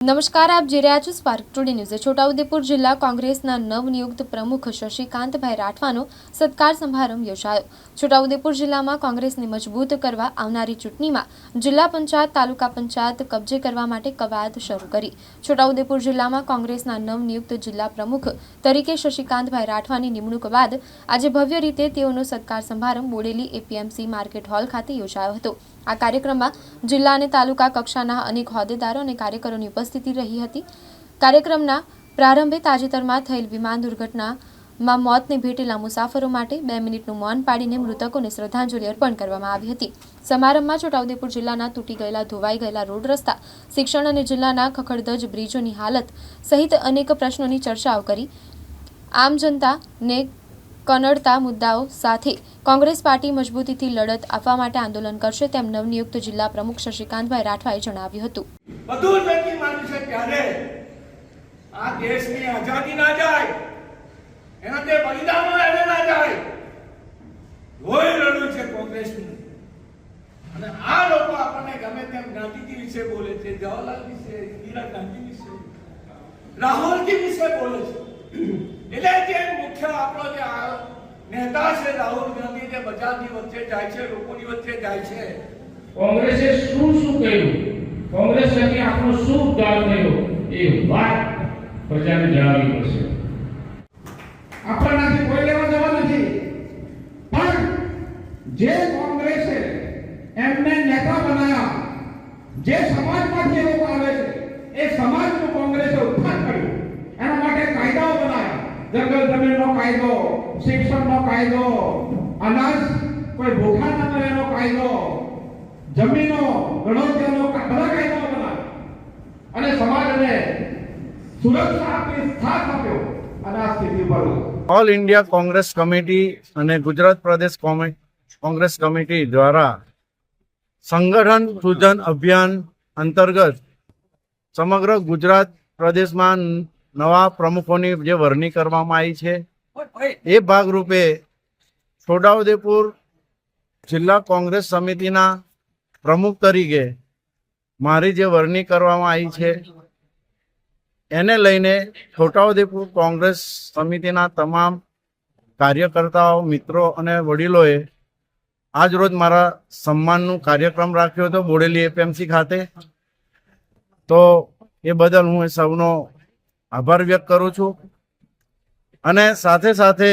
નમસ્કાર, આપ જોઈ રહ્યા છો સ્પાર્ક ટુડે ન્યૂઝ છોટાઉદેપુર જિલ્લા કોંગ્રેસના નવનિયુક્ત પ્રમુખ શશિકાંતભાઈ રાઠવાનો સત્કાર સમારંભ યોજાયો. છોટાઉદેપુર જિલ્લામાં કોંગ્રેસને મજબૂત કરવા આવનારી ચૂંટણીમાં જિલ્લા પંચાયત, તાલુકા પંચાયત કબજે કરવા માટે કવાયત શરૂ કરી. છોટાઉદેપુર જિલ્લામાં કોંગ્રેસના નવનિયુક્ત જિલ્લા પ્રમુખ તરીકે શશિકાંતભાઈ રાઠવાની નિમણૂક બાદ આજે ભવ્ય રીતે તેઓનો સત્કાર સમારંભ બોડેલી એપીએમસી માર્કેટ હોલ ખાતે યોજાયો હતો. આ કાર્યક્રમમાં જિલ્લા અને તાલુકા કક્ષાના અનેક હોદ્દેદારો અને કાર્યકરોની ઉપસ્થિતિ રહી હતી. કાર્યક્રમના પ્રારંભે તાજેતરમાં થયેલ વિમાન દુર્ઘટનામાં મોતને ભેટેલા મુસાફરો માટે બે મિનિટનું મૌન પાડીને મૃતકોને શ્રદ્ધાંજલિ અર્પણ કરવામાં આવી હતી. સમારંભમાં છોટાઉદેપુર જિલ્લાના તૂટી ગયેલા, ધોવાઈ ગયેલા રોડ રસ્તા, શિક્ષણ અને જિલ્લાના ખખડધજ બ્રિજોની હાલત સહિત અનેક પ્રશ્નોની ચર્ચાઓ કરી. આમ જનતાને કનડતા મુદ્દાઓ સાથે કોંગ્રેસ પાર્ટી મજબૂતીથી લડત આપવા માટે આંદોલન કરશે તેમ નવનિયુક્ત જિલ્લા પ્રમુખ શશિકાંતભાઈ રાઠવાએ જણાવ્યું હતું. બધું નક્કી માન્યું છે ત્યારે આ દેશની આઝાદી ના જાય, એના તે બલિદાનો એને ના જાય. લોહી રડ્યું છે કોંગ્રેસનું. અને આ લોકો આપણને ગમે તેમ ગાંધીજી વિશે બોલે છે, જવાહરલાલ વિશે, ઇન્દિરા ગાંધી વિશે, રાહુલજી વિશે બોલે છે. એટલે જે મુખ્ય આપણો જે નેતા છે રાહુલ ગાંધી જે બજારની વચ્ચે જાય છે, લોકોની વચ્ચે જાય છે. કોંગ્રેસે શું શું કર્યું? કોંગ્રેસ સાથે આપણો શું ઉદ્ધાર થયો? એ વાત પ્રજાને જણાવવી પડશે. આપણાથી કોઈ લેવા દેવા નથી. પણ જે કોંગ્રેસે એમને નેતા બનાવ્યા જે સમાજમાંથી લોકો આવે છે, એ સમાજનું કોંગ્રેસે ઉત્થાન કર્યું. એના માટે કાયદાઓ બનાવ્યા જંગલ જમીનનો કાયદો, શિક્ષણનો કાયદો, અનાજ, કોઈ ભૂખા ન કરે એનો કાયદો જમીનો ગણોત્યાનો બધા કાયદાઓ બનાવ્યા અને સમાજને સુરક્ષા આપી, સાથ આપ્યો. અને આ સ્થિતિ પર ઓલ ઇન્ડિયા કોંગ્રેસ કમિટી અને ગુજરાત પ્રદેશ કોંગ્રેસ કમિટી દ્વારા સંગઠન સૂજન અભિયાન અંતર્ગત સમગ્ર ગુજરાત પ્રદેશમાં નવા પ્રમુખોની જે વરણી કરવામાં આવી છે, એ ભાગરૂપે છોટાઉદેપુર જિલ્લા કોંગ્રેસ સમિતિના પ્રમુખ તરીકે મારી જે વરણી કરવામાં આવી છે, એને લઈને છોટાઉદેપુર કોંગ્રેસ સમિતિના તમામ કાર્યકર્તાઓ, મિત્રો અને વડીલોએ આજ રોજ મારા સન્માનનું કાર્યક્રમ રાખ્યો હતો બોડેલી એપીએમસી ખાતે. તો એ બદલ હું એ સૌનો આભાર વ્યક્ત કરું છું. અને સાથે સાથે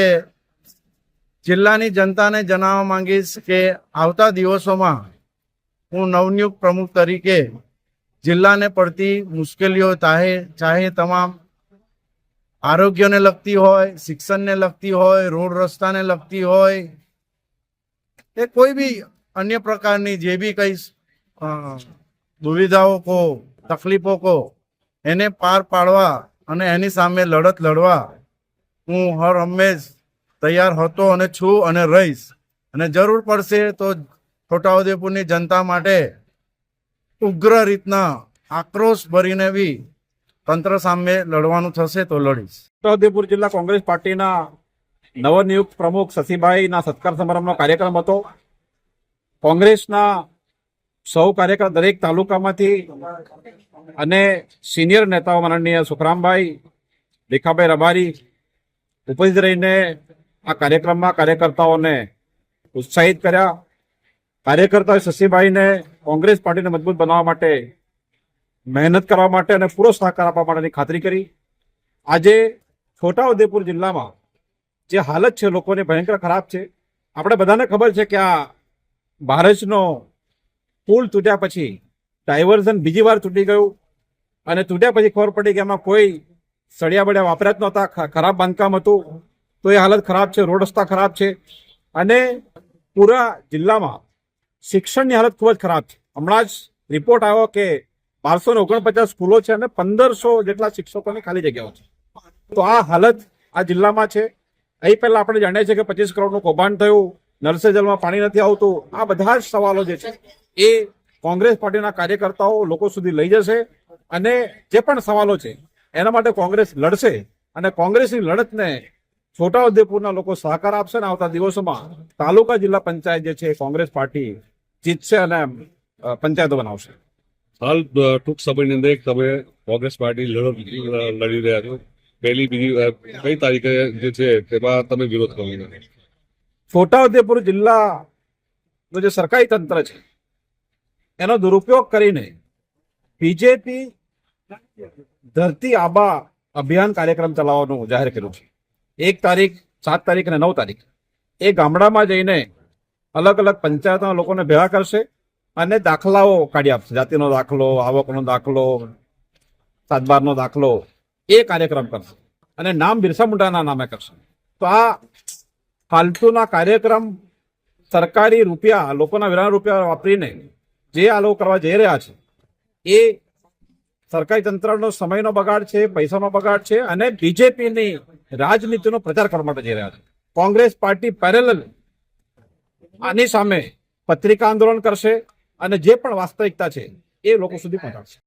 જિલ્લાની જનતાને જણાવવા માંગીશ કે આવતા દિવસોમાં હું નવનિયુક્ત પ્રમુખ તરીકે જિલ્લાને પડતી મુશ્કેલીઓ ચાહે ચાહે તમામ આરોગ્યને લગતી હોય, શિક્ષણને લગતી હોય, રોડ રસ્તાને લગતી હોય એ કોઈ બી અન્ય પ્રકારની જે બી કઈ દુવિધાઓ કો, તકલીફો કો, એને પાર પાડવા અને એની સામે લડત લડવા હું હર હંમેશ તૈયાર હતો અને છું અને રહીશ. અને જરૂર પડશે તો છોટાઉદેપુરની જનતા માટે ઉગ્ર રીતના આક્રોશ ભરીને બી તંત્ર સામે લડવાનું થશે તો લડીશ. છોટાઉદેપુર જિલ્લા કોંગ્રેસ પાર્ટીના નવનિયુક્ત પ્રમુખ શશીભાઈના સત્કાર સમારંભનો કાર્યક્રમ હતો. કોંગ્રેસના સૌ કાર્યકર દરેક તાલુકામાંથી અને સિનિયર નેતાઓ માનનીય સુખરામભાઈ, ભીખાભાઈ રબારી ઉપસ્થિત રહીને આ કાર્યક્રમમાં કાર્યકર્તાઓને ઉત્સાહિત કર્યા. કાર્યકર્તાઓએ શશીભાઈને કોંગ્રેસ પાર્ટીને મજબૂત બનાવવા માટે, મહેનત કરવા માટે અને પૂરો સહકાર આપવા માટેની ખાતરી કરી. આજે છોટાઉદેપુર જિલ્લામાં જે હાલત છે, લોકોની ભયંકર ખરાબ છે. આપણે બધાને ખબર છે કે આ ભારતનો પુલ તૂટ્યા પછી ડાયવર્ઝન બીજી વાર તૂટી ગયું અને તૂટ્યા પછી ખબર પડી કે એમાં કોઈ સળિયા બળિયા વાપર્યા જ નહોતા ખરાબ બાંધકામ હતું. તો એ હાલત ખરાબ છે, રોડ રસ્તા ખરાબ છે. અને પૂરા જિલ્લામાં શિક્ષણની હાલત ખૂબ જ ખરાબ છે. હમણાં જ રિપોર્ટ આવ્યો કે બારસો ને ઓગણપચાસ સ્કૂલો છે અને પંદરસો જેટલા શિક્ષકોની ખાલી જગ્યાઓ છે. તો આ હાલત આ જિલ્લામાં છે. અહીં પહેલા આપણે જાણીએ છીએ કે પચીસ કરોડનું કૌભાંડ થયું, નરસે જલમાં પાણી નથી આવતું. આ બધા જ સવાલો જે છે એ કોંગ્રેસ પાર્ટીના કાર્યકર્તાઓ લોકો સુધી લઈ જશે અને જે પણ સવાલો છે એના માટે કોંગ્રેસ લડશે અને કોંગ્રેસની લડતને છોટાઉદેપુરના લોકો સહકાર આપશે ને આવતા દિવસોમાં તાલુકા જિલ્લા પંચાયત જે છે કોંગ્રેસ પાર્ટી જીતશે અને પંચાયતો બનાવશે. હાલ ટૂંક સમયની અંદર એક તમે કોંગ્રેસ પાર્ટી લડત લડી રહ્યા છો. પહેલી બીજી કઈ તારીખે જે છે તેમાં તમે વિરોધ કરો? છોટાઉદેપુર જિલ્લાનું જે સરકારી તંત્ર છે એનો દુરુપયોગ કરીને બીજેપી ધરતી આબા અભિયાન કાર્યક્રમ ચલાવવાનું જાહેર કર્યું છે. એક તારીખ સાત તારીખ અને નવ તારીખ. એ ગામડામાં જઈને અલગ અલગ પંચાયતના લોકોને ભેગા કરશે અને દાખલાઓ કાઢી આપશે. જાતિનો દાખલો, આવકનો દાખલો, સાતબારનો દાખલો, એ કાર્યક્રમ કરશે. અને નામ બિરસા મુંડાના નામે કરશે. તો આ ફાલતુના કાર્યક્રમ સરકારી રૂપિયા, લોકોના વિરાણ રૂપિયા વાપરીને જે આ લોકો કરવા જઈ રહ્યા છે, એ સરકારી તંત્રનો સમયનો બગાડ છે, પૈસાનો બગાડ છે અને બીજેપીની રાજનીતિનો પ્રચાર કરવા માટે જઈ રહ્યા છે. કોંગ્રેસ પાર્ટી પેરેલલ આની સામે પત્રિકા આંદોલન કરશે અને જે પણ વાસ્તવિકતા છે એ લોકો સુધી પહોંચાડશે.